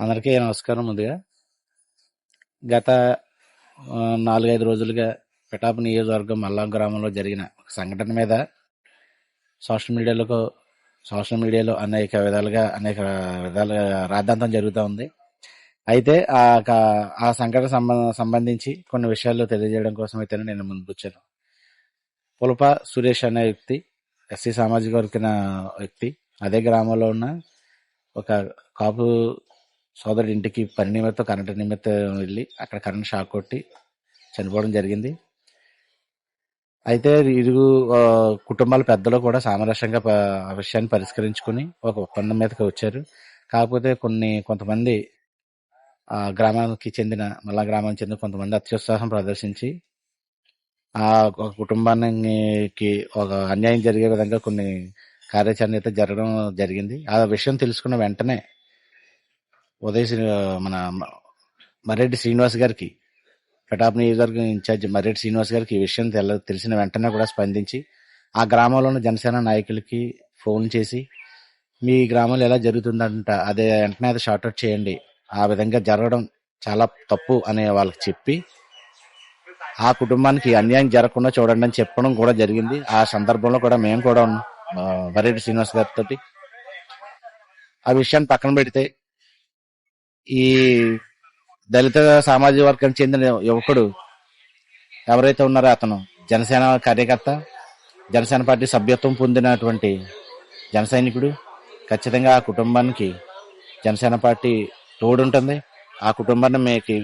అందరికీ నమస్కారం ముందుగా. గత నాలుగైదు రోజులుగా పిఠాపు నియోజకవర్గం మల్లాం గ్రామంలో జరిగిన సంఘటన మీద సోషల్ మీడియాలో సోషల్ మీడియాలో అనేక విధాలుగా అనేక విధాలుగా రాద్ధాంతం జరుగుతూ ఉంది. అయితే ఆ ఆ సంఘటన సంబంధించి కొన్ని విషయాలు తెలియజేయడం కోసం అయితేనే నేను ముందుకు వచ్చాను. పులప సురేష్ అనే వ్యక్తి ఎస్సీ సామాజిక వర్గిన వ్యక్తి అదే గ్రామంలో ఉన్న ఒక కాపు సోదరుడి ఇంటికి పని నిమిత్తం కరెంటు నిమిత్తం వెళ్ళి అక్కడ కరెంట్ షాక్ కొట్టి చనిపోవడం జరిగింది. అయితే ఇరుగు కుటుంబాల పెద్దలు కూడా సామరస్యంగా ఆ విషయాన్ని పరిష్కరించుకుని ఒక ఒప్పందం మీదకి వచ్చారు. కాకపోతే కొన్ని కొంతమంది ఆ గ్రామానికి చెందిన మళ్ళా గ్రామానికి చెందిన కొంతమంది అత్యుత్సాహం ప్రదర్శించి ఆ ఒక కుటుంబానికి ఒక అన్యాయం జరిగే విధంగా కొన్ని కార్యాచరణ అయితే జరగడం జరిగింది. ఆ విషయం తెలుసుకున్న వెంటనే ఉదయ మన మర్రెడ్డి శ్రీనివాస్ గారికి పెటాప్ నియోజకవర్గం ఇన్ఛార్జ్ మర్రెడ్డి శ్రీనివాస్ గారికి ఈ విషయం తెల తెలిసిన వెంటనే కూడా స్పందించి ఆ గ్రామంలో ఉన్న జనసేన నాయకులకి ఫోన్ చేసి మీ గ్రామంలో ఎలా జరుగుతుందంట అదే వెంటనే అది షార్ట్అవుట్ చేయండి. ఆ విధంగా జరగడం చాలా తప్పు అనే వాళ్ళకి చెప్పి ఆ కుటుంబానికి అన్యాయం జరగకుండా చూడండి అని చెప్పడం కూడా జరిగింది. ఆ సందర్భంలో కూడా మేము కూడా మరెడ్డి మర్రెడ్డి శ్రీనివాస్ గారితో ఆ విషయాన్ని పక్కన పెడితే ఈ దళిత సామాజిక వర్గానికి చెందిన యువకుడు ఎవరైతే ఉన్నారో అతను జనసేన కార్యకర్త జనసేన పార్టీ సభ్యత్వం పొందినటువంటి జన సైనికుడు. ఖచ్చితంగా ఆ కుటుంబానికి జనసేన పార్టీ తోడుంటుంది. ఆ కుటుంబాన్ని మీకు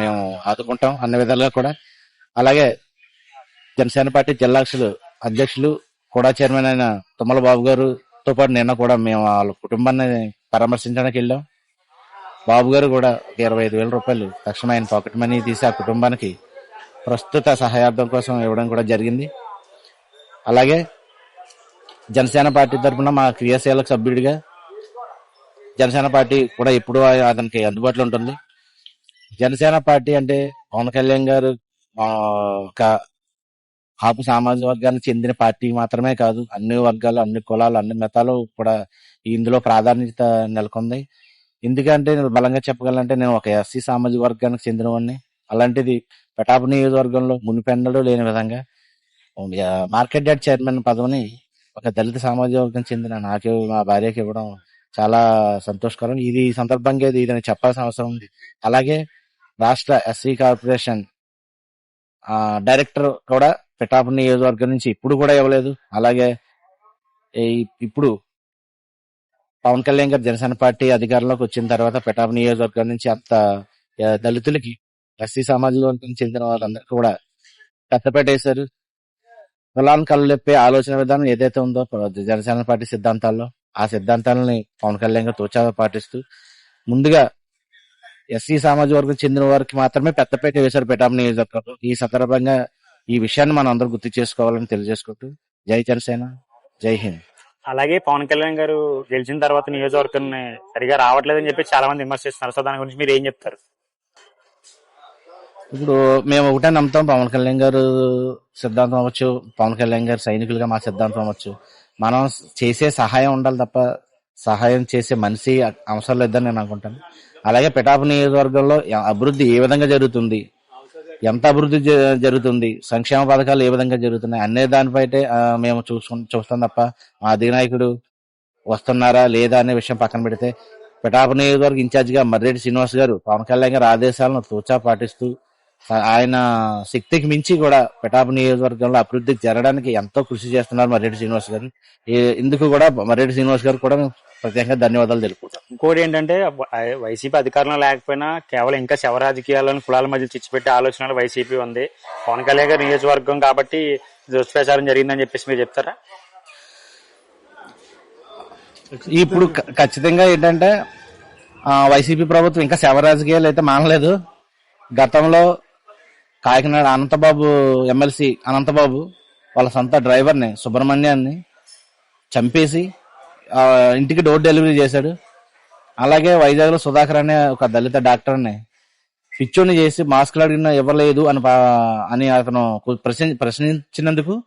మేము ఆదుకుంటాం అన్ని విధాలుగా కూడా. అలాగే జనసేన పార్టీ జిల్లా అధ్యక్షులు కూడా చైర్మన్ అయిన తుమ్మల బాబు గారుతో పాటు నిన్న కూడా మేము వాళ్ళ కుటుంబాన్ని పరామర్శించడానికి వెళ్ళాం. బాబు గారు కూడా ఒక ఇరవై ఐదు వేల రూపాయలు తక్షణ ఆయన పాకెట్ మనీ తీసి ఆ కుటుంబానికి ప్రస్తుత సహాయార్థం కోసం ఇవ్వడం కూడా జరిగింది. అలాగే జనసేన పార్టీ తరఫున మా క్రియాశీలక సభ్యుడిగా జనసేన పార్టీ కూడా ఎప్పుడూ అతనికి అందుబాటులో ఉంటుంది. జనసేన పార్టీ అంటే పవన్ కళ్యాణ్ గారు ఒక కాపు సామాజిక వర్గానికి చెందిన పార్టీ మాత్రమే కాదు అన్ని వర్గాలు అన్ని కులాలు అన్ని మతాలు కూడా ఇందులో ప్రాధాన్యత నెలకొంది. ఎందుకంటే నేను బలంగా చెప్పగలంటే నేను ఒక ఎస్సీ సామాజిక వర్గానికి చెందినవాడిని. అలాంటిది పెటాప నియోజకవర్గంలో మునిపెన్నడూ లేని విధంగా మార్కెట్ యార్డ్ చైర్మన్ పదవిని ఒక దళిత సామాజిక వర్గం చెందిన నాకు మా భార్యకి ఇవ్వడం చాలా సంతోషకరం. ఇది ఈ సందర్భంగా ఇది నేను చెప్పాల్సిన అవసరం ఉంది. అలాగే రాష్ట్ర ఎస్సీ కార్పొరేషన్ డైరెక్టర్ కూడా పిఠాపు నియోజకవర్గం నుంచి ఇప్పుడు కూడా ఇవ్వలేదు. అలాగే ఇప్పుడు పవన్ కళ్యాణ్ గారు జనసేన పార్టీ అధికారంలోకి వచ్చిన తర్వాత పిఠాపు నియోజకవర్గం నుంచి అంత దళితులకి ఎస్సీ సమాజంలో చెందిన వాళ్ళందరికీ కూడా పెద్దపేట వేశారు. కులాన్ని కళ్ళెప్పే ఆలోచన విధానం ఏదైతే ఉందో జనసేన పార్టీ సిద్ధాంతాల్లో ఆ సిద్ధాంతాలని పవన్ కళ్యాణ్ గారు తోచా పాటిస్తూ ముందుగా ఎస్సీ సామాజిక వర్గం చెందిన వారికి మాత్రమే పెద్దపేట వేశారు పిఠాపు నియోజకవర్గం. ఈ సందర్భంగా ఈ విషయాన్ని మనం అందరూ గుర్తు చేసుకోవాలని తెలియజేసుకుంటూ జై జనసేన జై హింద్. అలాగే పవన్ కళ్యాణ్ గారు గెలిచిన తర్వాత నియోజకవర్గం సరిగా రావట్లేదని చెప్పి చాలా మంది విమర్శిస్తున్నారు. సో దాని గురించి మీరు ఏం చెప్తారు? ఇప్పుడు మేము ఒకటే నమ్ముతాం పవన్ కళ్యాణ్ గారు సిద్ధాంతం అవ్వచ్చు పవన్ కళ్యాణ్ గారు సైనికులుగా మా సిద్ధాంతం అవ్వచ్చు. మనం చేసే సహాయం ఉండాలి తప్ప సహాయం చేసే మనిషి అవసరం లేదని నేను అనుకుంటాను. అలాగే పిఠాపు నియోజకవర్గంలో అభివృద్ధి ఏ విధంగా జరుగుతుంది ఎంత అభివృద్ధి జరుగుతుంది? సంక్షేమ పథకాలు ఏ విధంగా జరుగుతున్నాయి? అనే దానిపైతే మేము చూసుకు చూస్తాం తప్ప మా అధినాయకుడు వస్తున్నారా లేదా అనే విషయం పక్కన పెడితే పిఠాపు నియోజకవర్గ ఇన్ఛార్జిగా మర్రెడ్డి శ్రీనివాస్ గారు పవన్ కళ్యాణ్ గారి ఆదేశాలను తూచా పాటిస్తూ ఆయన శక్తికి మించి కూడా పిఠాపు నియోజకవర్గంలో అభివృద్ధి జరగడానికి ఎంతో కృషి చేస్తున్నారు మర్రెడ్డి శ్రీనివాస్ గారు ఇందుకు కూడా మర్రెడ్డి శ్రీనివాస్ గారు కూడా ప్రత్యేకంగా ధన్యవాదాలు తెలుపుకుంటాం ఇంకోటి ఏంటంటే వైసీపీ అధికారంలో లేకపోయినా కేవలం ఇంకా శవ రాజకీయాలను కులాల మధ్య చిచ్చిపెట్టే ఆలోచనలు వైసీపీ ఉంది. పవన్ కళ్యాణ్ గారి నియోజకవర్గం కాబట్టి దుష్ప్రచారం జరిగిందని చెప్పేసి మీరు చెప్తారా? ఇప్పుడు ఖచ్చితంగా ఏంటంటే వైసీపీ ప్రభుత్వం ఇంకా శవ రాజకీయాలు అయితే మానలేదు. గతంలో కాకినాడ అనంతబాబు ఎమ్మెల్సీ అనంతబాబు వాళ్ళ సొంత డ్రైవర్ని సుబ్రహ్మణ్యాన్ని చంపేసి ఇంటికి డోర్ డెలివరీ చేశాడు. అలాగే వైజాగ్లో సుధాకర్ అనే ఒక దళిత డాక్టర్ని పిచ్చోని చేసి మాస్క్లు అడిగిన ఇవ్వలేదు అని అని అతను ప్రశ్న ప్రశ్నించినందుకు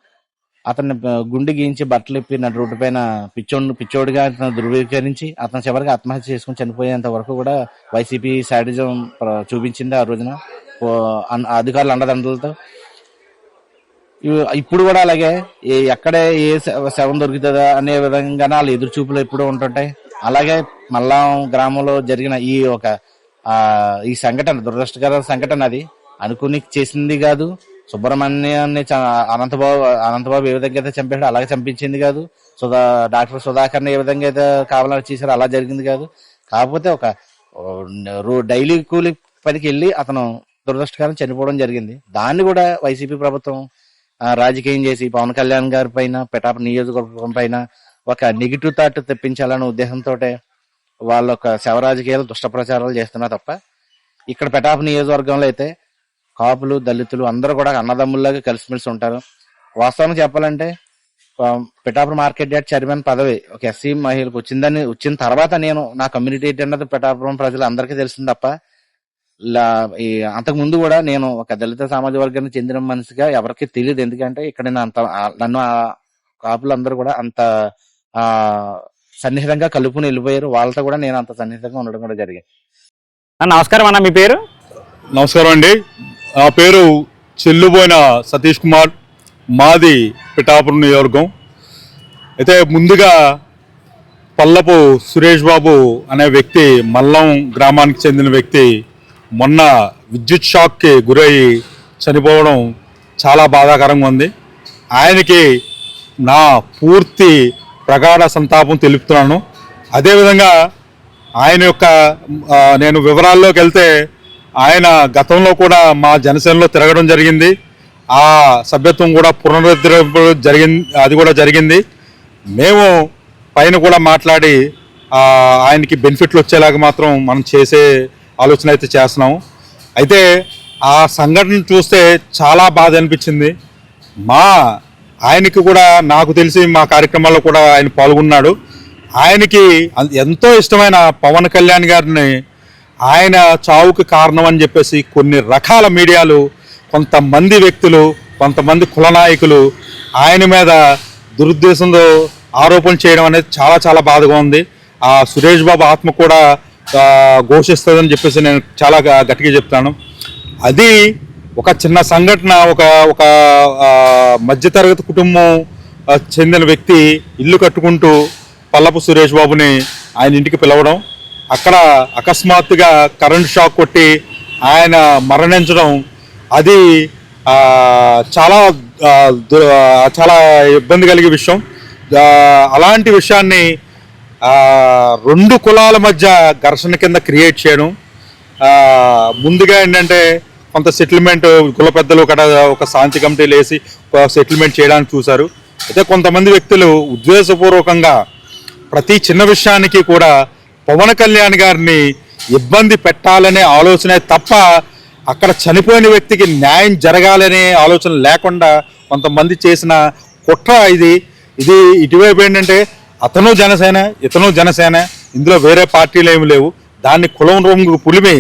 అతన్ని గుండె గీయించి బట్టలు ఇప్పి నడు రోడ్డు పైన పిచ్చోడు పిచ్చోడిగా అతను ధృవీకరించి అతను చివరికి ఆత్మహత్య చేసుకుని చనిపోయేంత వరకు కూడా వైసీపీ శాడిజం ప్ర- చూపించింది ఆ రోజున. అధికారులు అండదండలతో. ఇప్పుడు కూడా అలాగే ఎక్కడే ఏ శవం దొరుకుతుందా అనే విధంగానే వాళ్ళ ఎదురు చూపులు ఎప్పుడూ ఉంటుంటాయి. అలాగే మల్లాం గ్రామంలో జరిగిన ఈ ఒక ఈ సంఘటన దురదృష్టకర సంఘటన అది. అనుకుని చేసింది కాదు. సుబ్రహ్మణ్యాన్ని చ- అనంతబాబు అనంతబాబు ఏ విధంగా అయితే చంపాడో అలాగే చంపించింది కాదు. సుధా డాక్టర్ సుధాకర్ని ఏ విధంగా అయితే కావాలని చేశారో అలా జరిగింది కాదు. కాకపోతే ఒక రో- డైలీ కూలి పనికి వెళ్ళి అతను దురదృష్టకరం చనిపోవడం జరిగింది. దాన్ని కూడా వైసీపీ ప్రభుత్వం రాజకీయం చేసి పవన్ కళ్యాణ్ గారి పైన పెటాప నియోజకవర్గం పైన ఒక నెగిటివ్ థాట్ తెప్పించాలనే ఉద్దేశంతో వాళ్ళ ఒక శవ రాజకీయాలు దుష్ట ప్రచారాలు చేస్తున్నా తప్ప ఇక్కడ పెటాప నియోజకవర్గంలో అయితే కాపులు దళితులు అందరూ కూడా అన్నదమ్ముల్లాగా కలిసిమెలిసి ఉంటారు. వాస్తవానికి చెప్పాలంటే ఆ, పిఠాపురం మార్కెట్ యార్డ్ చైర్మన్ పదవి ఒక ఎస్సీ మహిళకు వచ్చిందని వచ్చిన తర్వాత నేను నా కమ్యూనిటీ అన్నది పిఠాపురం ప్రజలు అందరికీ తెలిసింది తప్ప లా- ఈ అంతకు ముందు కూడా నేను ఒక దళిత సామాజిక వర్గానికి చెందిన మనిషిగా ఎవరికి తెలియదు ఎందుకంటే ఇక్కడ నేను అంత నన్ను ఆ కాపులందరూ కూడా అంత ఆ సన్నిహితంగా కలుపుని వెళ్ళిపోయారు. వాళ్ళతో కూడా నేను అంత సన్నిహితంగా ఉండడం కూడా జరిగింది. నమస్కారం అన్న మీ పేరు? నమస్కారం అండి. నా పేరు చెల్లుబోయిన సతీష్ కుమార్ మాది పిఠాపురం నియోజకవర్గం. అయితే ముందుగా పల్లపు సురేష్ బాబు అనే వ్యక్తి మల్లం గ్రామానికి చెందిన వ్యక్తి మొన్న విద్యుత్ షాక్కి గురయ్యి చనిపోవడం చాలా బాధాకరంగా ఉంది. ఆయనకి నా పూర్తి ప్రగాఢ సంతాపం తెలుపుతున్నాను. అదేవిధంగా ఆయన యొక్క నేను వివరాల్లోకి వెళ్తే ఆయన గతంలో కూడా మా జనసేనలో తిరగడం జరిగింది. ఆ సభ్యత్వం కూడా పునరుద్ధరింపు జరిగింది అది కూడా జరిగింది. మేము పైన కూడా మాట్లాడి ఆయనకి బెనిఫిట్లు వచ్చేలాగా మాత్రం మనం చేసే ఆలోచన అయితే చేస్తున్నాము. అయితే ఆ సంఘటన చూస్తే చాలా బాధ అనిపించింది. మా ఆయనకి కూడా నాకు తెలిసి మా కార్యక్రమాల్లో కూడా ఆయన పాల్గొన్నాడు. ఆయనకి ఎంతో ఇష్టమైన పవన్ కళ్యాణ్ గారిని ఆయన చావుకి కారణం అని చెప్పేసి కొన్ని రకాల మీడియాలు కొంతమంది వ్యక్తులు కొంతమంది కులనాయకులు ఆయన మీద దురుద్దేశంతో ఆరోపణలు చేయడం అనేది చాలా చాలా బాధగా ఉంది. ఆ సురేష్ బాబు ఆత్మ కూడా ఘోషిస్తుందని చెప్పేసి నేను చాలా గట్టిగా చెప్తాను. అది ఒక చిన్న సంఘటన ఒక ఒక మధ్యతరగతి కుటుంబం చెందిన వ్యక్తి ఇల్లు కట్టుకుంటూ పల్లపు సురేష్ బాబుని ఆయన ఇంటికి పిలవడం అక్కడ అకస్మాత్తుగా కరెంట్ షాక్ కొట్టి ఆయన మరణించడం అది చాలా చాలా ఇబ్బంది కలిగే విషయం. అలాంటి విషయాన్ని రెండు కులాల మధ్య ఘర్షణ కింద క్రియేట్ చేయడం ముందుగా ఏంటంటే కొంత సెటిల్మెంట్ కుల పెద్దలు ఒక ఒక శాంతి కమిటీలు వేసి సెటిల్మెంట్ చేయడానికి చూశారు. అయితే కొంతమంది వ్యక్తులు ఉద్దేశపూర్వకంగా ప్రతి చిన్న విషయానికి కూడా పవన్ కళ్యాణ్ గారిని ఇబ్బంది పెట్టాలనే ఆలోచనే తప్ప అక్కడ చనిపోయిన వ్యక్తికి న్యాయం జరగాలనే ఆలోచన లేకుండా కొంతమంది చేసిన కుట్ర ఇది. ఇది ఇటువైపు ఏంటంటే అతను జనసేన ఇతను జనసేన ఇందులో వేరే పార్టీలు ఏమి లేవు. దాన్ని కులం రంగు పులిమి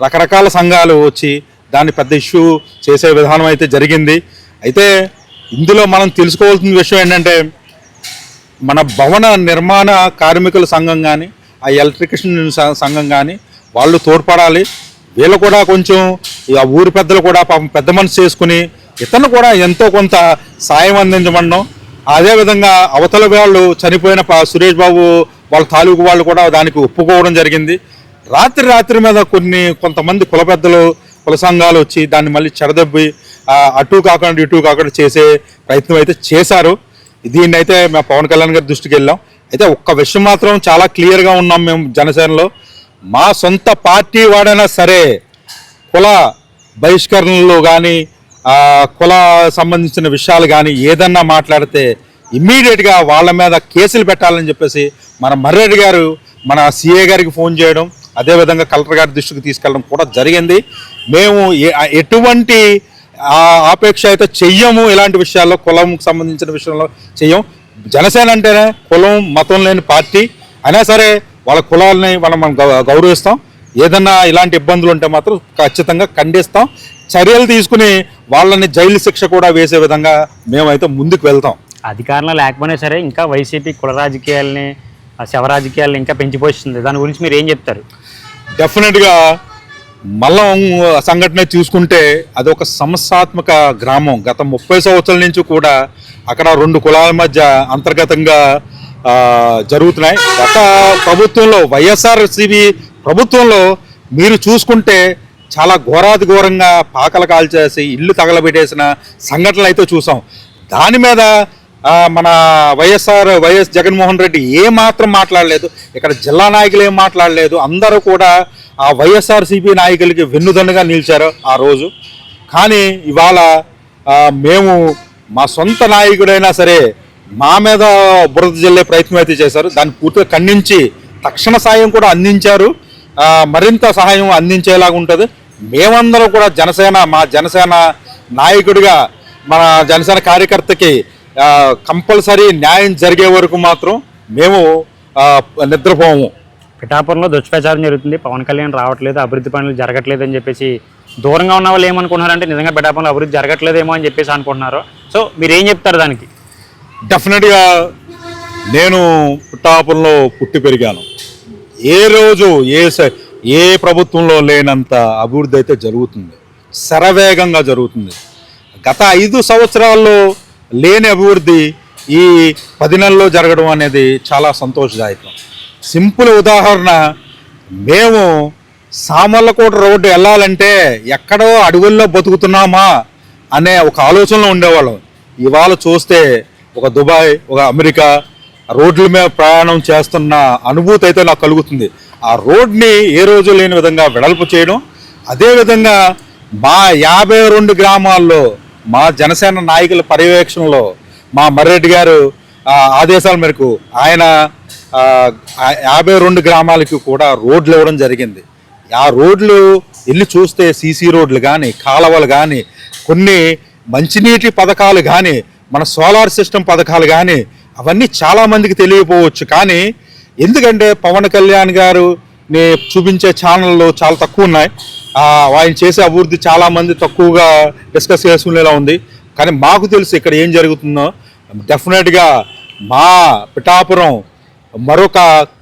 రకరకాల సంఘాలు వచ్చి దాన్ని పెద్ద ఇష్యూ చేసే విధానం అయితే జరిగింది. అయితే ఇందులో మనం తెలుసుకోవాల్సిన విషయం ఏంటంటే మన భవన నిర్మాణ కార్మికుల సంఘం కానీ ఆ ఎలక్ట్రికేషన్ సంఘం కానీ వాళ్ళు తోడ్పడాలి. వీళ్ళు కూడా కొంచెం ఆ ఊరి పెద్దలు కూడా పాపం పెద్ద మనసు చేసుకుని ఇతను కూడా ఎంతో కొంత సాయం అందించమనడం అదేవిధంగా అవతల వాళ్ళు చనిపోయిన సురేష్ బాబు వాళ్ళ తాలూకు వాళ్ళు కూడా దానికి ఒప్పుకోవడం జరిగింది. రాత్రి రాత్రి మీద కొన్ని కొంతమంది కుల పెద్దలు కుల సంఘాలు వచ్చి దాన్ని మళ్ళీ చెడదెబ్బి అటు కాకుండా ఇటు కాకుండా చేసే ప్రయత్నం అయితే చేశారు. దీన్ని అయితే మేము పవన్ కళ్యాణ్ గారి దృష్టికి వెళ్ళాం. అయితే ఒక్క విషయం మాత్రం చాలా క్లియర్గా ఉన్నాం మేము జనసేనలో. మా సొంత పార్టీ వాడైనా సరే కుల బహిష్కరణలు కానీ కుల సంబంధించిన విషయాలు కానీ ఏదన్నా మాట్లాడితే ఇమ్మీడియట్గా వాళ్ళ మీద కేసులు పెట్టాలని చెప్పేసి మన మర్రెడ్డి గారు మన సిఏ గారికి ఫోన్ చేయడం అదేవిధంగా కలెక్టర్ గారి దృష్టికి తీసుకెళ్ళడం కూడా జరిగింది. మేము ఎటువంటి ఆపేక్ష అయితే చెయ్యము ఇలాంటి విషయాల్లో కులంకి సంబంధించిన విషయంలో చెయ్యం. జనసేన అంటేనే కులం మతం లేని పార్టీ. అయినా సరే వాళ్ళ కులాలని మనం మనం గౌ- గౌరవిస్తాం. ఏదన్నా ఇలాంటి ఇబ్బందులు ఉంటే మాత్రం ఖచ్చితంగా ఖండిస్తాం. చర్యలు తీసుకుని వాళ్ళని జైలు శిక్ష కూడా వేసే విధంగా మేమైతే ముందుకు వెళ్తాం. అధికారంలో లేకపోయినా సరే ఇంకా వైసీపీ కుల రాజకీయాలని శవ రాజకీయాలను ఇంకా పెంచిపోతుంది దాని గురించి మీరు ఏం చెప్తారు? డెఫినెట్గా మల్లం సంఘటన చూసుకుంటే అది ఒక సమస్యాత్మక గ్రామం. గత ముప్పై సంవత్సరాల నుంచి కూడా అక్కడ రెండు కులాల మధ్య అంతర్గతంగా జరుగుతున్నాయి. గత ప్రభుత్వంలో వైఎస్ఆర్సీబీ ప్రభుత్వంలో మీరు చూసుకుంటే చాలా ఘోరాతి ఘోరంగా పాకలు కాల్చేసి ఇల్లు తగలబెట్టేసిన సంఘటనలు అయితే చూసాం. దాని మీద మన వైఎస్ఆర్ వైఎస్ జగన్మోహన్ రెడ్డి ఏ మాత్రం మాట్లాడలేదు. ఇక్కడ జిల్లా నాయకులు ఏం మాట్లాడలేదు. అందరూ కూడా ఆ వైఎస్ఆర్సీపీ నాయకులకి వెన్నుదన్నుగా నిలిచారు ఆ రోజు. కానీ ఇవాళ మేము మా సొంత నాయకుడైనా సరే మా మీద బురద జల్లే ప్రయత్నం అయితే చేశారు. దాన్ని పూర్తిగా ఖండించి తక్షణ సాయం కూడా అందించారు. మరింత సహాయం అందించేలాగా ఉంటుంది. మేమందరం కూడా జనసేన మా జనసేన నాయకుడిగా మన జనసేన కార్యకర్తకి కంపల్సరీ న్యాయం జరిగే వరకు మాత్రం మేము నిద్రపోము. పిఠాపురంలో దుష్ప్రచారం జరుగుతుంది. పవన్ కళ్యాణ్ రావట్లేదు అభివృద్ధి పనులు జరగట్లేదు అని చెప్పేసి దూరంగా ఉన్న వాళ్ళు ఏమనుకుంటున్నారంటే నిజంగా పిఠాపురంలో అభివృద్ధి జరగట్లేదేమో అని చెప్పేసి అనుకుంటున్నారు. సో మీరు ఏం చెప్తారు దానికి? డెఫినెట్గా నేను పుట్టాపురంలో పుట్టి పెరిగాను. ఏ రోజు ఏ స- ఏ ప్రభుత్వంలో లేనంత అభివృద్ధి అయితే జరుగుతుంది. శరవేగంగా జరుగుతుంది. గత ఐదు సంవత్సరాల్లో లేని అభివృద్ధి ఈ పది నెలల్లో జరగడం అనేది చాలా సంతోషదాయకం. సింపుల్ ఉదాహరణ మేము సామర్లకోట రోడ్డు వెళ్ళాలంటే ఎక్కడో అడవుల్లో బతుకుతున్నామా అనే ఒక ఆలోచనలో ఉండేవాళ్ళం. ఇవాళ చూస్తే ఒక దుబాయ్ ఒక అమెరికా రోడ్ల మీద ప్రయాణం చేస్తున్న అనుభూతి అయితే నాకు కలుగుతుంది. ఆ రోడ్ని ఏ రోజు లేని విధంగా వెడల్పు చేయడం అదేవిధంగా మా యాభై రెండు గ్రామాల్లో మా జనసేన నాయకుల పర్యవేక్షణలో మా మర్రెడ్డి గారు ఆదేశాల మేరకు ఆయన యాభై రెండు గ్రామాలకి కూడా రోడ్లు ఇవ్వడం జరిగింది. ఆ రోడ్లు వెళ్ళి చూస్తే సీసీ రోడ్లు కానీ కాలువలు కానీ కొన్ని మంచినీటి పథకాలు కానీ మన సోలార్ సిస్టమ్ పథకాలు కానీ అవన్నీ చాలా మందికి తెలియకపోవచ్చు కానీ ఎందుకంటే పవన్ కళ్యాణ్ గారు నే చూపించే ఛానళ్ళు చాలా తక్కువ ఉన్నాయి. ఆయన చేసే అభివృద్ధి చాలామంది తక్కువగా డిస్కస్ చేసుకునేలా ఉంది. కానీ మాకు తెలుసు ఇక్కడ ఏం జరుగుతుందో. డెఫినెట్గా మా పిఠాపురం మరొక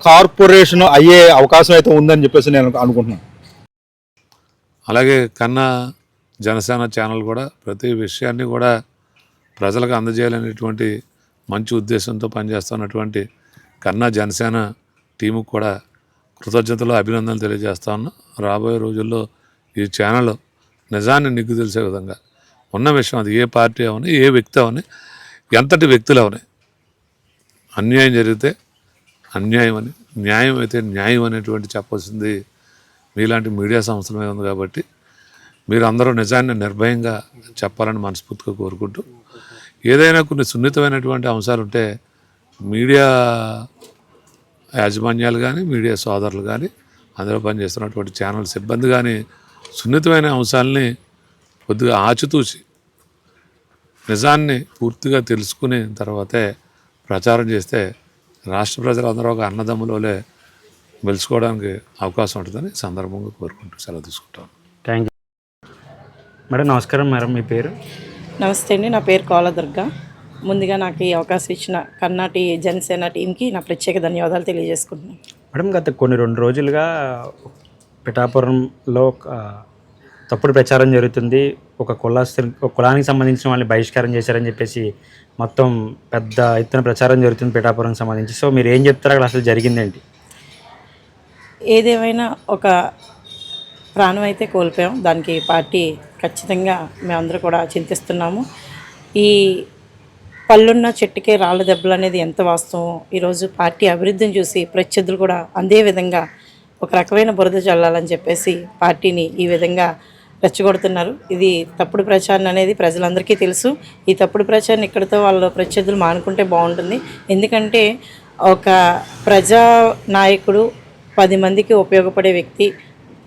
కార్పొరేషన్ అయ్యే అవకాశం అయితే ఉందని చెప్పేసి నేను అనుకుంటున్నాను. అలాగే కన్నా జనసేన ఛానల్ కూడా ప్రతి విషయాన్ని కూడా ప్రజలకు అందజేయాలనేటువంటి మంచి ఉద్దేశంతో పనిచేస్తున్నటువంటి కన్నా జనసేన టీముకు కూడా కృతజ్ఞతలు అభినందనలు తెలియజేస్తా ఉన్నా. రాబోయే రోజుల్లో ఈ ఛానల్ నిజాన్ని నిగ్గు తెలిసే విధంగా ఉన్న విషయం అది ఏ పార్టీ అవని ఏ వ్యక్తి అవని ఎంతటి వ్యక్తులు అవని అన్యాయం జరిగితే అన్యాయం అని న్యాయం అయితే న్యాయం అనేటువంటి చెప్పాల్సింది మీలాంటి మీడియా సంస్థల మీద ఉంది కాబట్టి మీరు అందరూ నిజాన్ని నిర్భయంగా చెప్పాలని మనస్ఫూర్తిగా కోరుకుంటూ ఏదైనా కొన్ని సున్నితమైనటువంటి అంశాలు ఉంటే మీడియా యాజమాన్యాలు కానీ మీడియా సోదరులు కానీ అందులో పనిచేస్తున్నటువంటి ఛానల్ సిబ్బంది కానీ సున్నితమైన అంశాలని కొద్దిగా ఆచితూచి నిజాన్ని పూర్తిగా తెలుసుకుని తర్వాతే ప్రచారం చేస్తే రాష్ట్ర ప్రజలందరూ ఒక అన్నదమ్ములోలే మెలుచుకోవడానికి అవకాశం ఉంటుందని సందర్భంగా కోరుకుంటూ సెలవు తీసుకుంటాను. థ్యాంక్ యూ మేడం నమస్కారం మేడం మీ పేరు? నమస్తే అండి నా పేరు కోలదుర్గ ముందుగా నాకు ఈ అవకాశం ఇచ్చిన కర్ణాటి జనసేన టీంకి నా ప్రత్యేక ధన్యవాదాలు తెలియజేసుకుంటున్నాను. మేడం గత కొన్ని రెండు రోజులుగా పిఠాపురంలో తప్పుడు ప్రచారం జరుగుతుంది. ఒక కులాస్తి ఒక కులానికి సంబంధించిన వాళ్ళని బహిష్కారం చేశారని చెప్పేసి మొత్తం పెద్ద ఎత్తున ప్రచారం జరుగుతుంది పిఠాపురంకి సంబంధించి. సో మీరు ఏం చెప్తారు? అక్కడ అసలు జరిగిందేంటి? ఏదేమైనా ఒక ప్రాణం అయితే కోల్పోయాం. దానికి పార్టీ ఖచ్చితంగా మేమందరూ కూడా చింతిస్తున్నాము. ఈ పళ్ళున్న చెట్టుకే రాళ్ళ దెబ్బలు అనేది ఎంత వాస్తవం? ఈరోజు పార్టీ అభివృద్ధిని చూసి ప్రత్యర్థులు కూడా అందే విధంగా ఒక రకమైన బురద చల్లాలని చెప్పేసి పార్టీని ఈ విధంగా రెచ్చగొడుతున్నారు. ఇది తప్పుడు ప్రచారం అనేది ప్రజలందరికీ తెలుసు. ఈ తప్పుడు ప్రచారం ఇక్కడితో వాళ్ళు ప్రత్యర్థులు మానుకుంటే బాగుంటుంది. ఎందుకంటే ఒక ప్రజా నాయకుడు పది మందికి ఉపయోగపడే వ్యక్తి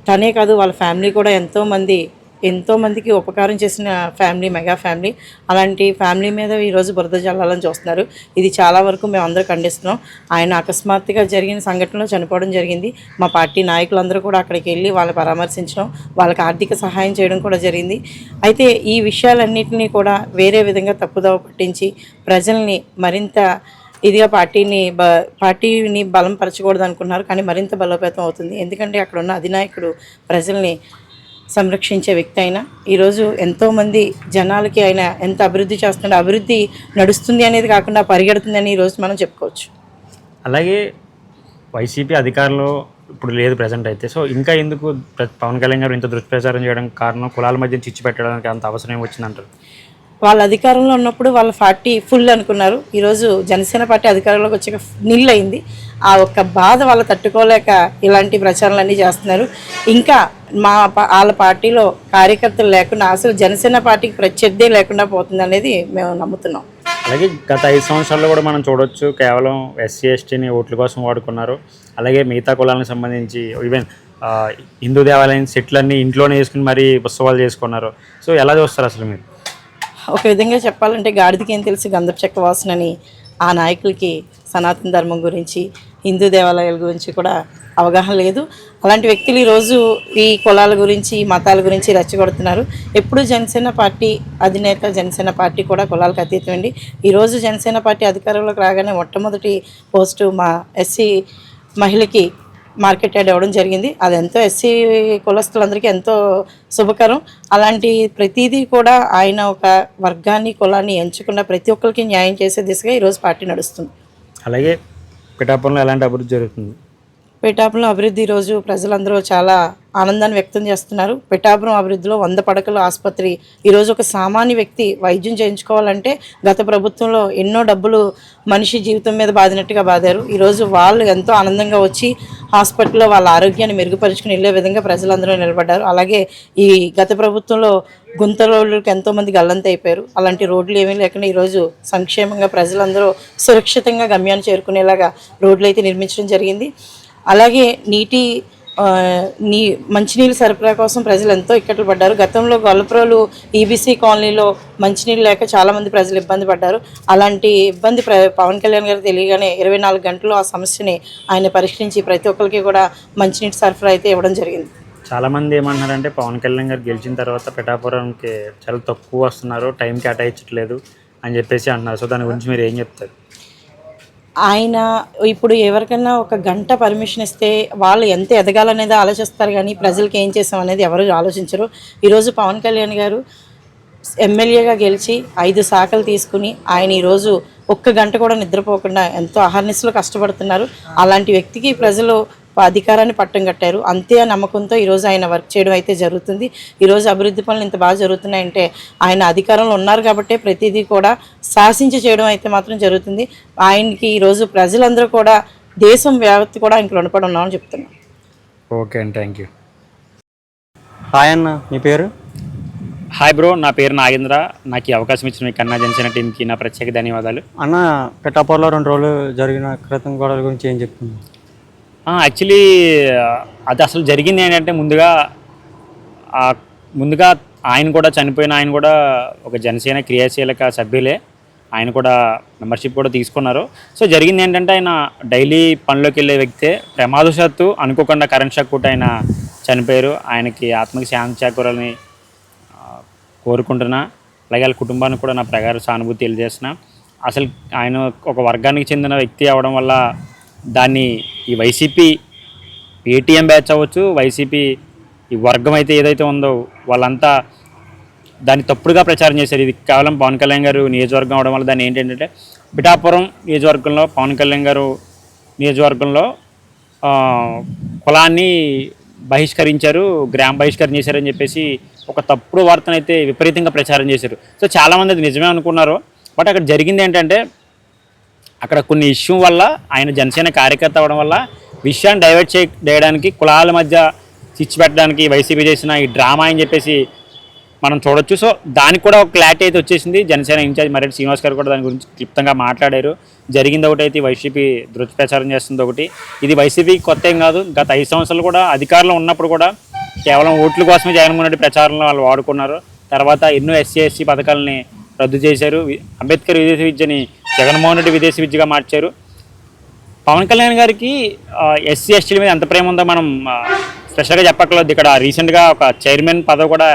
తనే కాదు వాళ్ళ ఫ్యామిలీ కూడా ఎంతోమంది ఎంతోమందికి ఉపకారం చేసిన ఫ్యామిలీ మెగా ఫ్యామిలీ. అలాంటి ఫ్యామిలీ మీద ఈరోజు బురద జల్లాలని చూస్తున్నారు. ఇది చాలా వరకు మేము అందరూ ఖండిస్తున్నాం. ఆయన అకస్మాత్తుగా జరిగిన సంఘటనలో చనిపోవడం జరిగింది. మా పార్టీ నాయకులందరూ కూడా అక్కడికి వెళ్ళి వాళ్ళని పరామర్శించడం వాళ్ళకి ఆర్థిక సహాయం చేయడం కూడా జరిగింది. అయితే ఈ విషయాలన్నింటినీ కూడా వేరే విధంగా తప్పుదోవ పట్టించి ప్రజల్ని మరింత ఇదిగా పార్టీని బ పార్టీని బలం పరచకూడదు అనుకున్నారు కానీ మరింత బలోపేతం అవుతుంది. ఎందుకంటే అక్కడ ఉన్న అధినాయకుడు ప్రజల్ని సంరక్షించే వ్యక్తి అయినా ఈరోజు ఎంతోమంది జనాలకి ఆయన ఎంత అభివృద్ధి చేస్తున్నాడు అభివృద్ధి నడుస్తుంది అనేది కాకుండా పరిగెడుతుందని ఈరోజు మనం చెప్పుకోవచ్చు. అలాగే వైసీపీ అధికారంలో ఇప్పుడు లేదు ప్రజెంట్ అయితే. సో ఇంకా ఎందుకు పవన్ కళ్యాణ్ గారు ఇంత దుష్ప్రచారం చేయడం కారణం కులాల మధ్య చిచ్చి పెట్టడానికి అంత అవసరం ఏమి వచ్చిందంటారు? వాళ్ళ అధికారంలో ఉన్నప్పుడు వాళ్ళ పార్టీ ఫుల్ అనుకున్నారు. ఈరోజు జనసేన పార్టీ అధికారంలోకి వచ్చాక నీళ్ళు అయింది ఆ ఒక్క బాధ వాళ్ళు తట్టుకోలేక ఇలాంటి ప్రచారాలన్నీ చేస్తున్నారు. ఇంకా మా వాళ్ళ పార్టీలో కార్యకర్తలు లేకుండా అసలు జనసేన పార్టీకి ప్రత్యర్థే లేకుండా పోతుంది అనేది మేము నమ్ముతున్నాం. అలాగే గత ఐదు సంవత్సరాల్లో కూడా మనం చూడొచ్చు కేవలం ఎస్సీ ఎస్టీని ఓట్ల కోసం వాడుకున్నారు. అలాగే మిగతా కులాలకు సంబంధించి ఈవెన్ హిందూ దేవాలయం సెట్లన్నీ ఇంట్లోనే చేసుకుని మరీ ఉత్సవాలు చేసుకున్నారు. సో ఎలా చూస్తారు అసలు మీరు? ఒక విధంగా చెప్పాలంటే గాడిదకి ఏం తెలిసి? గంధపు చెక్క వాసనని ఆ నాయకులకి సనాతన ధర్మం గురించి హిందూ దేవాలయాల గురించి కూడా అవగాహన లేదు. అలాంటి వ్యక్తులు ఈరోజు ఈ కులాల గురించి ఈ మతాల గురించి రెచ్చగొడుతున్నారు. ఎప్పుడు జనసేన పార్టీ అధినేత జనసేన పార్టీ కూడా కులాలకు అతీతమండి ఈరోజు జనసేన పార్టీ అధికారంలోకి రాగానే మొట్టమొదటి పోస్టు మా ఎస్సీ మహిళకి మార్కెట్ యాడ్ అవ్వడం జరిగింది. అది ఎంతో ఎస్సీ కులస్తులందరికీ ఎంతో శుభకరం. అలాంటి ప్రతిదీ కూడా ఆయన ఒక వర్గాన్ని కులాన్ని ఎంచుకున్న ప్రతి ఒక్కరికి న్యాయం చేసే దిశగా ఈరోజు పార్టీ నడుస్తుంది. అలాగే పిఠాపురంలో ఎలాంటి అభివృద్ధి జరుగుతుంది? పిఠాపురం అభివృద్ధి ఈరోజు ప్రజలందరూ చాలా ఆనందాన్ని వ్యక్తం చేస్తున్నారు. పిఠాపురం అభివృద్ధిలో వంద పడకల ఆసుపత్రి. ఈరోజు ఒక సామాన్య వ్యక్తి వైద్యం చేయించుకోవాలంటే గత ప్రభుత్వంలో ఎన్నో డబ్బులు మనిషి జీవితం మీద బాదినట్టుగా బాధారు ఈరోజు వాళ్ళు ఎంతో ఆనందంగా వచ్చి హాస్పిటల్లో వాళ్ళ ఆరోగ్యాన్ని మెరుగుపరుచుకుని వెళ్ళే విధంగా ప్రజలందరూ నిలబడ్డారు. అలాగే ఈ గత ప్రభుత్వంలో గుంత రోడ్లకు ఎంతోమంది గల్లంత అయిపోయారు అలాంటి రోడ్లు ఏమీ లేకుండా ఈరోజు సంక్షేమంగా ప్రజలందరూ సురక్షితంగా గమ్యాన్ని చేరుకునేలాగా రోడ్లు అయితే నిర్మించడం జరిగింది. అలాగే నీటి నీ మంచినీళ్ళు సరఫరా కోసం ప్రజలు ఎంతో ఇక్కట్లు పడ్డారు. గతంలో గొల్లప్రోలు ఈబీసీ కాలనీలో మంచినీళ్ళు లేక చాలామంది ప్రజలు ఇబ్బంది పడ్డారు. అలాంటి ఇబ్బంది ప్ర పవన్ కళ్యాణ్ గారు తెలియగానే ఇరవై నాలుగు గంటలు ఆ సమస్యని ఆయన పరిష్కరించి ప్రతి ఒక్కరికి కూడా మంచినీటి సరఫరా అయితే ఇవ్వడం జరిగింది. చాలామంది ఏమంటున్నారంటే పవన్ కళ్యాణ్ గారు గెలిచిన తర్వాత పిఠాపురంకి చాలా తక్కువ వస్తున్నారు. టైం కేటాయించట్లేదు అని చెప్పేసి అంటున్నారు. సో దాని గురించి మీరు ఏం చెప్తారు? ఆయన ఇప్పుడు ఎవరికైనా ఒక గంట పర్మిషన్ ఇస్తే వాళ్ళు ఎంత ఎదగాలనేది ఆలోచిస్తారు కానీ ప్రజలకి ఏం చేసాం అనేది ఎవరు ఆలోచించరు. ఈరోజు పవన్ కళ్యాణ్ గారు ఎమ్మెల్యేగా గెలిచి ఐదు శాఖలు తీసుకుని ఆయన ఈరోజు ఒక్క గంట కూడా నిద్రపోకుండా ఎంతో అహర్నిస్లో కష్టపడుతున్నారు. అలాంటి వ్యక్తికి ప్రజలు అధికారాన్ని పట్టం కట్టారు. అంతే నమ్మకంతో ఈరోజు ఆయన వర్క్ చేయడం అయితే జరుగుతుంది. ఈరోజు అభివృద్ధి పనులు ఇంత బాగా జరుగుతున్నాయంటే ఆయన అధికారంలో ఉన్నారు కాబట్టే ప్రతిదీ కూడా శాసించి చేయడం అయితే మాత్రం జరుగుతుంది. ఆయనకి ఈరోజు ప్రజలందరూ కూడా దేశం వ్యాప్తి కూడా ఆయనకు రుణపడి ఉన్నామని చెప్తున్నాం. ఓకే అండి థ్యాంక్ యూ. హాయ్ అన్న మీ పేరు? హాయ్ బ్రో నా పేరు నాగేంద్ర. నాకు ఈ అవకాశం ఇచ్చిన మీ కన్నా జనసేన టీంకి నా ప్రత్యేక ధన్యవాదాలు. అన్న పిఠాపూర్లో రెండు రోజులు జరిగిన క్రితం గొడవల గురించి ఏం చెప్తుంది యాక్చువల్లీ అది అసలు జరిగింది ఏంటంటే ముందుగా ముందుగా ఆయన కూడా చనిపోయిన ఆయన కూడా ఒక జనసేన క్రియాశీలక సభ్యులే. ఆయన కూడా మెంబర్షిప్ కూడా తీసుకున్నారు. సో జరిగింది ఏంటంటే ఆయన డైలీ పనిలోకి వెళ్ళే వ్యక్తే. ప్రమాదవశాత్తు అనుకోకుండా కరెంట్ షాక్ కూడా ఆయన చనిపోయారు. ఆయనకి ఆత్మకి శాంతి చేకూరాలని కోరుకుంటున్నా అలాగే వాళ్ళ కుటుంబానికి కూడా నా ప్రకారం సానుభూతి తెలియజేసిన అసలు ఆయన ఒక వర్గానికి చెందిన వ్యక్తి అవడం వల్ల దాన్ని ఈ వైసీపీ పేటీఎం బ్యాచ్ అవ్వచ్చు వైసీపీ ఈ వర్గం అయితే ఏదైతే ఉందో వాళ్ళంతా దాన్ని తప్పుడుగా ప్రచారం చేశారు. ఇది కేవలం పవన్ కళ్యాణ్ గారు నియోజకవర్గం అవడం వల్ల దాన్ని ఏంటంటే పిఠాపురం నియోజకవర్గంలో పవన్ కళ్యాణ్ గారు నియోజకవర్గంలో కులాన్ని బహిష్కరించారు గ్రామ బహిష్కరణ చేశారని చెప్పేసి ఒక తప్పుడు వార్తను అయితే విపరీతంగా ప్రచారం చేశారు. సో చాలామంది అది నిజమే అనుకున్నారు. బట్ అక్కడ జరిగింది ఏంటంటే అక్కడ కొన్ని ఇష్యూ వల్ల ఆయన జనసేన కార్యకర్త అవ్వడం వల్ల విషయాన్ని డైవర్ట్ చే చేయడానికి కులాల మధ్య చిచ్చు పెట్టడానికి వైసీపీ చేసిన ఈ డ్రామా అని చెప్పేసి మనం చూడొచ్చు. సో దానికి కూడా ఒక క్లారిటీ అయితే వచ్చేసింది. జనసేన ఇన్ఛార్జ్ మరెడ్డి శ్రీనివాస్ గారు కూడా దాని గురించి క్లుప్తంగా మాట్లాడారు. జరిగింది ఒకటి అయితే వైసీపీ దుష్ప్రచారం చేస్తుంది ఒకటి. ఇది వైసీపీ కొత్త ఏం కాదు. గత ఐదు సంవత్సరాలు కూడా అధికారంలో ఉన్నప్పుడు కూడా కేవలం ఓట్ల కోసమే జగన్మోహన్ రెడ్డి ప్రచారంలో వాళ్ళు వాడుకున్నారు. తర్వాత ఎన్నో ఎస్సీ ఎస్సీ పథకాలని రద్దు చేశారు. అంబేద్కర్ విదేశీ విద్యని జగన్మోహన్ రెడ్డి విదేశీ విద్యగా మార్చారు. పవన్ కళ్యాణ్ గారికి ఎస్సీ ఎస్టీల మీద ఎంత ప్రేమ ఉందో మనం స్పెషల్గా చెప్పక్కర్లేదు. ఇక్కడ రీసెంట్గా ఒక చైర్మన్ పదవి కూడా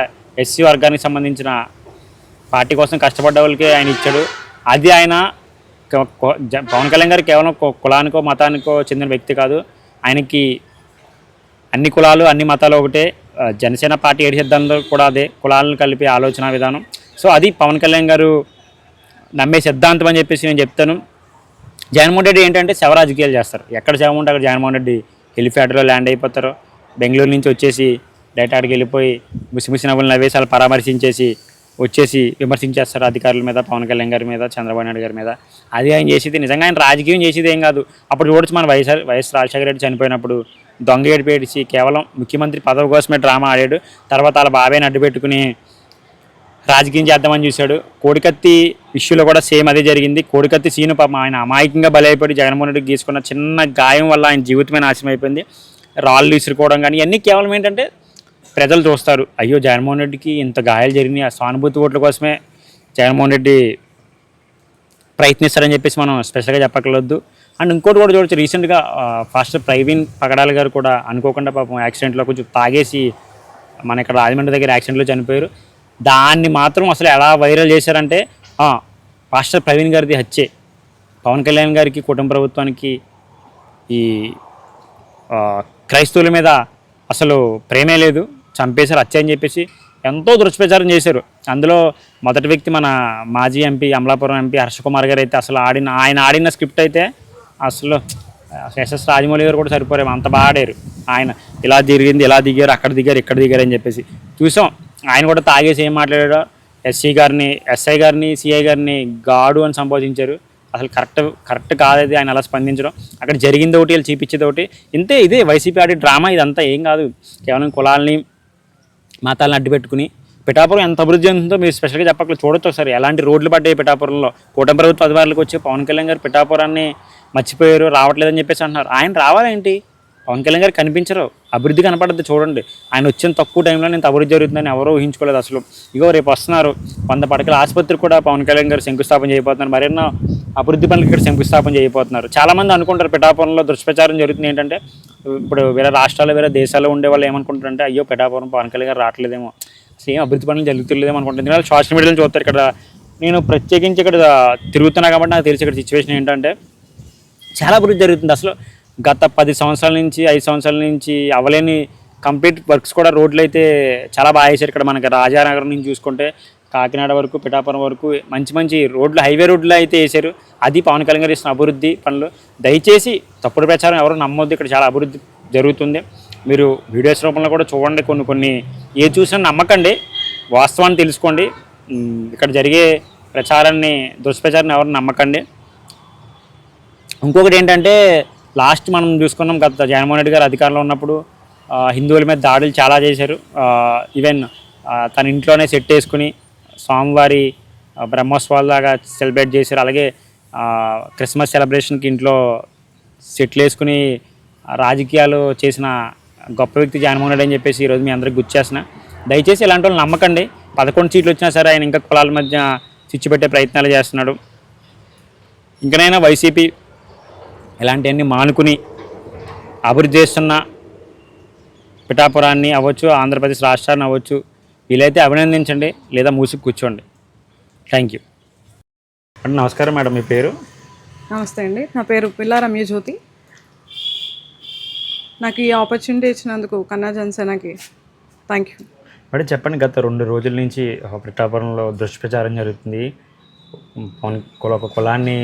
ఎస్సీ వర్గానికి సంబంధించిన పార్టీ కోసం కష్టపడ్డ వాళ్ళకి ఆయన ఇచ్చాడు. అది ఆయన పవన్ కళ్యాణ్ గారు కేవలం కులానికో మతానికో చెందిన వ్యక్తి కాదు. ఆయనకి అన్ని కులాలు అన్ని మతాలు ఒకటే. జనసేన పార్టీ ఏడు సిద్ధాంతం కూడా అదే. కులాలను కలిపే ఆలోచన విధానం. సో అది పవన్ కళ్యాణ్ గారు నమ్మే సిద్ధాంతం అని చెప్పేసి నేను చెప్తాను. జగన్మోహన్ రెడ్డి ఏంటంటే శవ రాజకీయాలు చేస్తారు. ఎక్కడ శవం ఉంటే అక్కడ జగన్మోహన్ రెడ్డి హెలిప్యాడ్లో ల్యాండ్ అయిపోతారు. బెంగళూరు నుంచి వచ్చేసి డైరెక్ట్ అక్కడికి వెళ్ళిపోయి ముసిముసి నవ్వులు నవ్వేసి వాళ్ళు పరామర్శించేసి వచ్చేసి విమర్శించేస్తారు అధికారుల మీద పవన్ కళ్యాణ్ గారి మీద చంద్రబాబు నాయుడు గారి మీద. అది ఆయన చేసేది నిజంగా ఆయన రాజకీయం చేసేది ఏం కాదు. అప్పుడు చూడొచ్చు మన వైఎస్ఆర్ వైఎస్ రాజశేఖర రెడ్డి చనిపోయినప్పుడు దొంగ ఏడు పేడిచి కేవలం ముఖ్యమంత్రి పదవి కోసమే డ్రామా ఆడాడు. తర్వాత వాళ్ళ బాబాయ్ని అడ్డు పెట్టుకుని రాజకీయం చేద్దామని చూశాడు. కోడికత్తి ఇష్యూలో కూడా సేమ్ అదే జరిగింది. కోడికత్తి సీను పాపం ఆయన అమాయకంగా బలైపోయి జగన్మోహన్ రెడ్డి గీసుకున్న చిన్న గాయం వల్ల ఆయన జీవితమే నాశనం అయిపోయింది. రాళ్ళు విసురుకోవడం కానీ ఇవన్నీ కేవలం ఏంటంటే ప్రజలు చూస్తారు. అయ్యో జగన్మోహన్ రెడ్డికి ఇంత గాయాలు జరిగినాయి. ఆ సానుభూతి ఓట్ల కోసమే జగన్మోహన్ రెడ్డి ప్రయత్నిస్తారని చెప్పేసి మనం స్పెషల్గా చెప్పక్కర్లేదు. అండ్ ఇంకోటి కూడా చూడొచ్చు. రీసెంట్గా ఫాస్టర్ ప్రవీణ్ పగడాల గారు కూడా అనుకోకుండా పాపం యాక్సిడెంట్లో కొంచెం తాగేసి మన ఇక్కడ రాజమండ్రి దగ్గర యాక్సిడెంట్లో చనిపోయారు. దాన్ని మాత్రం అసలు ఎలా వైరల్ చేశారంటే పాస్టర్ ప్రవీణ్ గారిది హత్యే. పవన్ కళ్యాణ్ గారికి కుటుంబ ప్రభుత్వానికి ఈ క్రైస్తవుల మీద అసలు ప్రేమే లేదు. చంపేశారు హత్య అని చెప్పేసి ఎంతో దుష్ప్రచారం చేశారు. అందులో మొదటి వ్యక్తి మన మాజీ ఎంపీ అమలాపురం ఎంపీ హర్షకుమార్ గారు అయితే అసలు ఆడిన ఆయన ఆడిన స్క్రిప్ట్ అయితే అసలు ఎస్ఎస్ రాజమౌళి గారు కూడా సరిపోయారు అంత బాగా ఆడారు. ఆయన ఇలా జరిగింది ఇలా దిగారు అక్కడ దిగారు ఇక్కడ దిగారు అని చెప్పేసి చూసాం. ఆయన కూడా తాగేసి ఏం మాట్లాడాడో? ఎస్సీ గారిని ఎస్ఐ గారిని సిఐ గారిని గాడు అని సంబోధించారు. అసలు కరెక్ట్ కరెక్ట్ కాదది ఆయన అలా స్పందించడం. అక్కడ జరిగింది ఒకటి వీళ్ళు చూపించేది ఒకటి. ఇంతే ఇదే వైసీపీ ఆడే డ్రామా ఇదంతా ఏం కాదు. కేవలం కులాలని మతాలను అడ్డు పెట్టుకుని పిఠాపురం ఎంత అభివృద్ధి చెందుతుందో మీరు స్పెషల్గా చెప్పక్కర్లేదు. చూడొచ్చు ఒకసారి. ఎలాంటి రోడ్లు పడ్డాయి పిఠాపురంలో? కూటమి ప్రభుత్వ అధికారులకు వచ్చి పవన్ కళ్యాణ్ గారు పిఠాపురాన్ని మర్చిపోయారు రావట్లేదని చెప్పేసి అంటున్నారు. ఆయన రావాలేంటి? పవన్ కళ్యాణ్ గారు కనిపించరు. అభివృద్ధి కనపడద్దు చూడండి. ఆయన వచ్చిన తక్కువ టైంలో నేను అభివృద్ధి జరుగుతుందని ఎవరో ఊహించుకోలేదు అసలు. ఇగో రేపు వస్తున్నారు. వంద పడకల ఆసుపత్రి కూడా పవన్ కళ్యాణ్ గారు శంకుస్థాపన చేయబోతున్నారు. మరెన్నో అభివృద్ధి పనులకు ఇక్కడ శంకుస్థాపన చేయబోతున్నారు. చాలామంది అనుకుంటారు పిఠాపురంలో దుష్ప్రచారం జరుగుతుంది ఏంటంటే ఇప్పుడు వేరే రాష్ట్రాలు వేరే దేశాల్లో ఉండే వాళ్ళు ఏమనుకుంటారంటే అయ్యో పిఠాపురం పవన్ కళ్యాణ్ గారు రావట్లేదేమో. సేమ్ అభివృద్ధి పనులు జరుగుతులేదేమో అనుకుంటుంది ఎందుకంటే సోషల్ మీడియాలో చూస్తారు ఇక్కడ. నేను ప్రత్యేకించి ఇక్కడ తిరుగుతున్నా కాబట్టి నాకు తెలిసి ఇక్కడ సిచ్యువేషన్ ఏంటంటే చాలా అభివృద్ధి జరుగుతుంది. అసలు గత పది సంవత్సరాల నుంచి ఐదు సంవత్సరాల నుంచి అవ్వలేని కంప్లీట్ వర్క్స్ కూడా రోడ్లు అయితే చాలా బాగా వేశారు ఇక్కడ మనకి రాజానగరం నుంచి చూసుకుంటే. కాకినాడ వరకు పిఠాపురం వరకు మంచి మంచి రోడ్లు హైవే రోడ్లు అయితే వేశారు. అది పవన్ కళ్యాణ్ గారు చేసిన అభివృద్ధి పనులు. దయచేసి తప్పుడు ప్రచారం ఎవరు నమ్మొద్దు ఇక్కడ చాలా అభివృద్ధి జరుగుతుంది. మీరు వీడియోస్ రూపంలో కూడా చూడండి కొన్ని కొన్ని. ఏ చూసినా నమ్మకండి. వాస్తవాన్ని తెలుసుకోండి. ఇక్కడ జరిగే ప్రచారాన్ని దుష్ప్రచారాన్ని ఎవరు నమ్మకండి. ఇంకొకటి ఏంటంటే లాస్ట్ మనం చూసుకున్నాం గత జగన్మోహన్ రెడ్డి గారు అధికారంలో ఉన్నప్పుడు హిందువుల మీద దాడులు చాలా చేశారు. ఈవెన్ తన ఇంట్లోనే సెట్ వేసుకుని స్వామివారి బ్రహ్మోత్సవాలు బ్రహ్మోత్సవాల దాకా సెలబ్రేట్ చేశారు. అలాగే క్రిస్మస్ సెలబ్రేషన్కి ఇంట్లో సెట్లు వేసుకుని రాజకీయాలు చేసిన గొప్ప వ్యక్తి జగన్మోహన్ రెడ్డి అని చెప్పేసి ఈరోజు మీ అందరికి గుర్చేసిన దయచేసి ఇలాంటి వాళ్ళు నమ్మకండి. పదకొండు సీట్లు వచ్చినా సరే ఆయన ఇంకా కులాల మధ్య చిచ్చు పెట్టే ప్రయత్నాలు చేస్తున్నాడు. ఇంకనైనా వైసీపీ ఇలాంటివన్నీ మానుకుని అభివృద్ధి చేస్తున్న పిఠాపురాన్ని అవ్వచ్చు ఆంధ్రప్రదేశ్ రాష్ట్రాన్ని అవ్వచ్చు వీలైతే అభినందించండి లేదా మూసి కూర్చోండి. థ్యాంక్ యూ నమస్కారం మేడం మీ పేరు? నమస్తే అండి. నా పేరు పిల్ల రమ్య జ్యోతి నాకు ఈ ఆపర్చునిటీ ఇచ్చినందుకు కన్నా జనసేనకి థ్యాంక్ యూ మేడం చెప్పండి గత రెండు రోజుల నుంచి పిఠాపురంలో దుష్ప్రచారం జరుగుతుంది. కుల ఒక కులాన్ని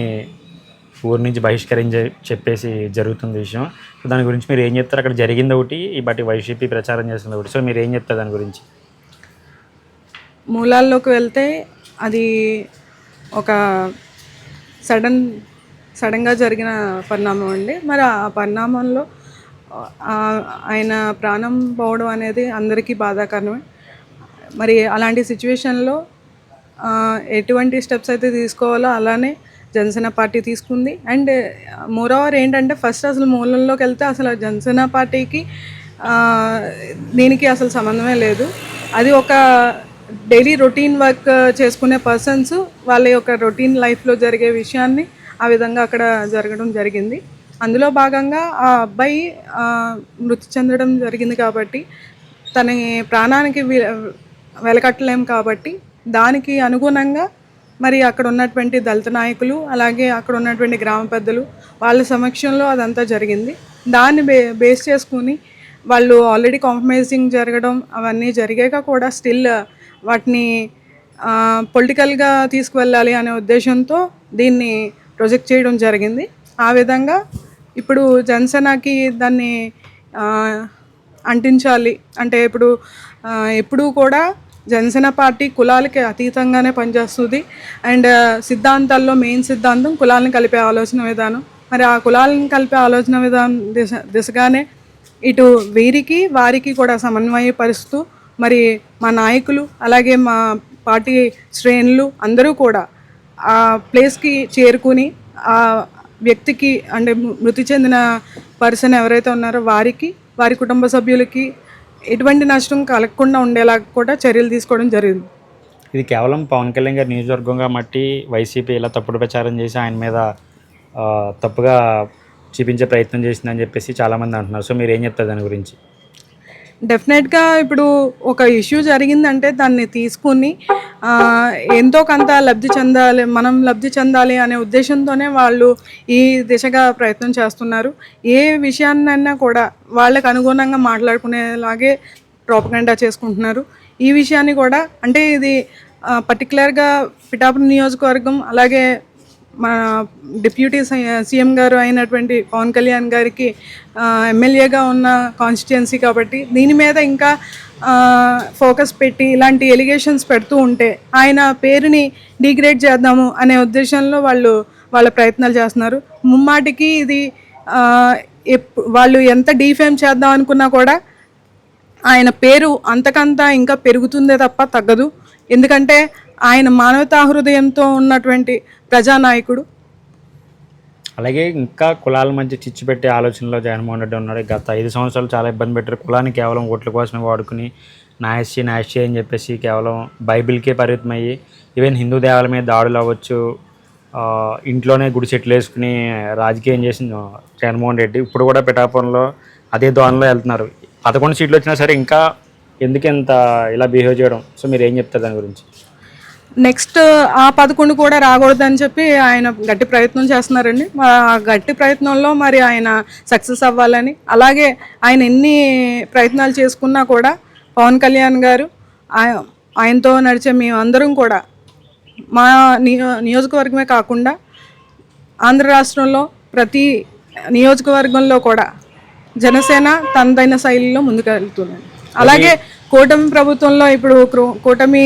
ఊరి నుంచి బహిష్కరించ చెప్పేసి జరుగుతుంది విషయం. సో దాని గురించి మీరు ఏం చెప్తారు? అక్కడ జరిగింది ఒకటి ఈ బట్టి వైసీపీ ప్రచారం చేస్తుంది ఒకటి. సో మీరు ఏం చెప్తారు దాని గురించి? మూలాల్లోకి వెళ్తే అది ఒక సడన్ సడన్గా జరిగిన పరిణామం అండి. మరి ఆ పరిణామంలో ఆయన ప్రాణం పోవడం అనేది అందరికీ బాధాకరమే. మరి అలాంటి సిచ్యువేషన్లో ఎటువంటి స్టెప్స్ అయితే తీసుకోవాలో అలానే జనసేన పార్టీ తీసుకుంది. అండ్ మోరోవర్ uh, ఏంటంటే ఫస్ట్ అసలు మూలంలోకి వెళ్తే అసలు జనసేన పార్టీకి దీనికి అసలు సంబంధమే లేదు. అది ఒక డైలీ రొటీన్ వర్క్ చేసుకునే పర్సన్స్ వాళ్ళ యొక్క రొటీన్ లైఫ్లో జరిగే విషయాన్ని ఆ విధంగా అక్కడ జరగడం జరిగింది. అందులో భాగంగా ఆ అబ్బాయి మృతి చెందడం జరిగింది కాబట్టి తన ప్రాణానికి వి- వెలకట్టలేం కాబట్టి దానికి అనుగుణంగా మరి అక్కడ ఉన్నటువంటి దళిత నాయకులు అలాగే అక్కడ ఉన్నటువంటి గ్రామ పెద్దలు వాళ్ళ సమక్షంలో అదంతా జరిగింది. దాన్ని బే బేస్ చేసుకుని వాళ్ళు ఆల్రెడీ కాంప్రమైజింగ్ జరగడం అవన్నీ జరిగాక కూడా స్టిల్ వాటిని పొలిటికల్గా తీసుకువెళ్ళాలి అనే ఉద్దేశంతో దీన్ని ప్రొజెక్ట్ చేయడం జరిగింది. ఆ విధంగా ఇప్పుడు జనసేనకి దాన్ని అంటించాలి. అంటే ఇప్పుడు ఎప్పుడూ కూడా జనసేన పార్టీ కులాలకి అతీతంగానే పనిచేస్తుంది. అండ్ సిద్ధాంతాల్లో మెయిన్ సిద్ధాంతం కులాలను కలిపే ఆలోచన విధానం. మరి ఆ కులాలను కలిపే ఆలోచన విధానం దిశ దిశగానే ఇటు వీరికి వారికి కూడా సమన్వయపరుస్తూ మరి మా నాయకులు అలాగే మా పార్టీ శ్రేణులు అందరూ కూడా ఆ ప్లేస్కి చేరుకుని ఆ వ్యక్తికి అంటే మృతి చెందిన పర్సన్ ఎవరైతే ఉన్నారో వారికి వారి కుటుంబ సభ్యులకి ఎటువంటి నష్టం కలగకుండా ఉండేలా కూడా చర్యలు తీసుకోవడం జరిగింది. ఇది కేవలం పవన్ కళ్యాణ్ గారి నియోజకవర్గంగా మట్టి వైసీపీ ఇలా తప్పుడు ప్రచారం చేసి ఆయన మీద తప్పుగా చూపించే ప్రయత్నం చేసిందని చెప్పేసి చాలామంది అంటున్నారు. సో మీరు ఏం చెప్తారు దాని గురించి? డెఫినెట్గా ఇప్పుడు ఒక ఇష్యూ జరిగిందంటే దాన్ని తీసుకుని ఎంతో కొంత లబ్ధి చెందాలి మనం లబ్ధి చెందాలి అనే ఉద్దేశంతోనే వాళ్ళు ఈ దిశగా ప్రయత్నం చేస్తున్నారు. ఏ విషయాన్నైనా కూడా వాళ్ళకు అనుగుణంగా మాట్లాడుకునేలాగే ప్రోపగండా చేసుకుంటున్నారు. ఈ విషయాన్ని కూడా అంటే ఇది పర్టికులర్గా పిఠాపురం నియోజకవర్గం అలాగే మన డిప్యూటీ సీఎం గారు అయినటువంటి పవన్ కళ్యాణ్ గారికి ఎమ్మెల్యేగా ఉన్న కాన్స్టిట్యుయన్సీ కాబట్టి దీని మీద ఇంకా ఫోకస్ పెట్టి ఇలాంటి ఎలిగేషన్స్ పెడుతూ ఉంటే ఆయన పేరుని డిగ్రేడ్ చేద్దాము అనే ఉద్దేశంలో వాళ్ళు వాళ్ళ ప్రయత్నాలు చేస్తున్నారు. ముమ్మాటికి ఇది ఎప్- వాళ్ళు ఎంత డీఫేమ్ చేద్దాం అనుకున్నా కూడా ఆయన పేరు అంతకంతా ఇంకా పెరుగుతుందే తప్ప తగ్గదు. ఎందుకంటే ఆయన మానవతా హృదయంతో ఉన్నటువంటి ప్రజానాయకుడు. అలాగే ఇంకా కులాల మధ్య చిచ్చు పెట్టే ఆలోచనలో జగన్మోహన్ రెడ్డి ఉన్నాడు. గత ఐదు సంవత్సరాలు చాలా ఇబ్బంది పెట్టారు. కులాన్ని కేవలం ఓట్ల కోసమే వాడుకుని నాయస్సి నాయస్సి అని చెప్పేసి కేవలం బైబిల్కే పరిమితమయ్యి ఈవెన్ హిందూ దేవాల మీద దాడులు అవ్వచ్చు ఇంట్లోనే గుడి చెట్లు వేసుకుని రాజకీయం చేసింది జగన్మోహన్ రెడ్డి ఇప్పుడు కూడా పిఠాపురంలో అదే దోణలో వెళ్తున్నారు. పదకొండు సీట్లు వచ్చినా సరే ఇంకా ఎందుకు ఇంత ఇలా బిహేవ్ చేయడం? సో మీరు ఏం చెప్తారు దాని గురించి? నెక్స్ట్ ఆ పదకొండు కూడా రాకూడదని చెప్పి ఆయన గట్టి ప్రయత్నం చేస్తున్నారండి. ఆ గట్టి ప్రయత్నంలో మరి ఆయన సక్సెస్ అవ్వాలని అలాగే ఆయన ఎన్ని ప్రయత్నాలు చేసుకున్నా కూడా పవన్ కళ్యాణ్ గారు ఆయ- ఆయనతో నడిచే మేమందరం కూడా మా నియో నియోజకవర్గమే కాకుండా ఆంధ్ర రాష్ట్రంలో ప్రతి నియోజకవర్గంలో కూడా జనసేన తనదైన శైలిలో ముందుకెళ్తున్నాయి అలాగే కూటమి ప్రభుత్వంలో ఇప్పుడు కూటమి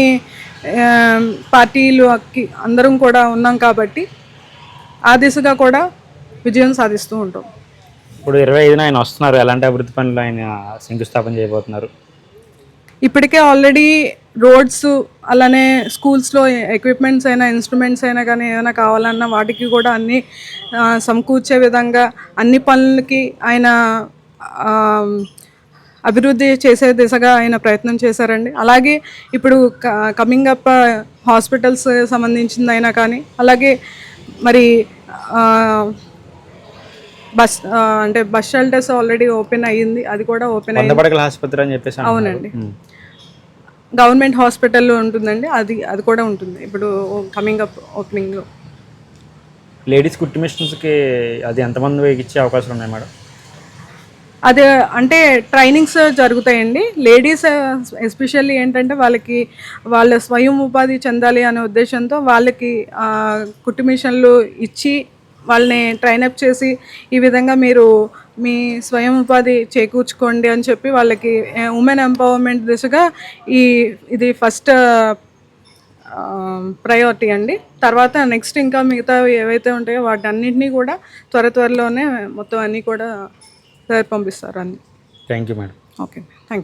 పార్టీలు అందరం కూడా ఉన్నాం కాబట్టి ఆ దిశగా కూడా విజయం సాధిస్తూ ఉంటాం. ఇప్పుడు ఇరవై ఐదున ఆయన వస్తున్నారు. ఎలాంటి అభివృద్ధి పనులు ఆయన శంకుస్థాపన చేయబోతున్నారు? ఇప్పటికే ఆల్రెడీ రోడ్స్ అలానే స్కూల్స్లో ఎక్విప్మెంట్స్ అయినా ఇన్స్ట్రుమెంట్స్ అయినా కానీ ఏమైనా కావాలన్నా వాటికి కూడా అన్ని సమకూర్చే విధంగా అన్ని పనులకి ఆయన అభివృద్ధి చేసే దిశగా ఆయన ప్రయత్నం చేశారండి. అలాగే ఇప్పుడు కమింగ్ అప్ హాస్పిటల్స్ సంబంధించింది అయినా కానీ అలాగే మరి బస్ అంటే బస్ షెల్టర్స్ ఆల్రెడీ ఓపెన్ అయ్యింది. అది కూడా ఓపెన్ అయ్యింది. ఆసుపత్రి అని చెప్పేసి. అవునండి. గవర్నమెంట్ హాస్పిటల్లో ఉంటుందండి. అది అది కూడా ఉంటుంది. ఇప్పుడు కమింగ్ అప్ ఓపెనింగ్లో లేడీస్ కుట్టి మిషన్స్కి అది ఎంతమంది ఇచ్చే అవకాశాలు ఉన్నాయి మేడం? అదే అంటే ట్రైనింగ్స్ జరుగుతాయండి. లేడీస్ ఎస్పెషల్లీ ఏంటంటే వాళ్ళకి వాళ్ళ స్వయం ఉపాధి చెందాలి అనే ఉద్దేశంతో వాళ్ళకి కుట్టు మిషన్లు ఇచ్చి వాళ్ళని ట్రైనప్ చేసి ఈ విధంగా మీరు మీ స్వయం ఉపాధి చేకూర్చుకోండి అని చెప్పి వాళ్ళకి ఉమెన్ ఎంపవర్మెంట్ దిశగా ఈ ఇది ఫస్ట్ ప్రయారిటీ అండి. తర్వాత నెక్స్ట్ ఇంకా మిగతా ఏవైతే ఉంటాయో వాటన్నింటినీ కూడా త్వర త్వరలోనే మొత్తం అన్నీ కూడా పంపిస్తారు అన్ని thank you madam. Okay thank you